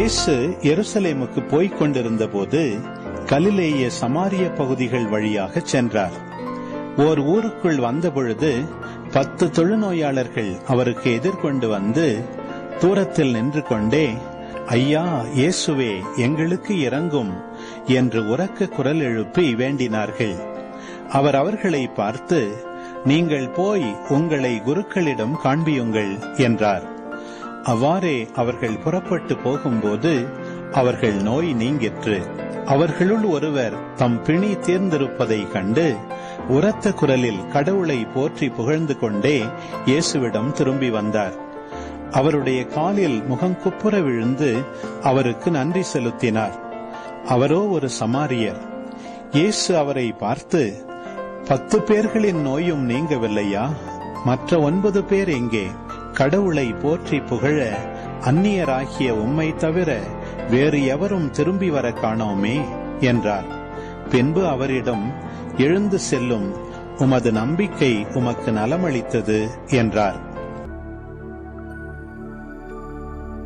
இயேசு எருசலேமுக்கு போய்க் கொண்டிருந்த போது கலிலேய சமாரிய பகுதிகள் வழியாக சென்றார். ஓர் ஊருக்குள் வந்தபொழுது பத்து தொழுநோயாளர்கள் அவருக்கு எதிர்கொண்டு வந்து தூரத்தில் நின்று கொண்டே ஐயா இயேசுவே எங்களுக்கு இறங்கும் என்று உறக்க குரல் எழுப்பி வேண்டினார்கள். அவர் அவர்களை பார்த்து நீங்கள் போய் உங்களை குருக்களிடம் காண்பியுங்கள் என்றார். அவ்வாறே அவர்கள் புறப்பட்டு போகும்போது அவர்கள் நோய் நீங்கிற்று. அவர்களுள் ஒருவர் தம் பிணி தீர்ந்திருப்பதை கண்டு உரத்த குரலில் கடவுளை போற்றி புகழ்ந்து கொண்டே இயேசுவிடம் திரும்பி வந்தார். அவருடைய காலில் முகம் குப்புற விழுந்து அவருக்கு நன்றி செலுத்தினார். அவரோ ஒரு சமாரியர். இயேசு அவரை பார்த்து பத்து பேர்களின் நோயும் நீங்கவில்லையா? மற்ற ஒன்பது பேர் எங்கே? கடவுளை போற்றி புகழ அந்நியராகிய உம்மை தவிர வேறு எவரும் திரும்பி வர காணோமே என்றார். பின்பு அவரிடம் எழுந்து செல்லும் உமது நம்பிக்கை உமக்கு நலமளித்தது என்றார்.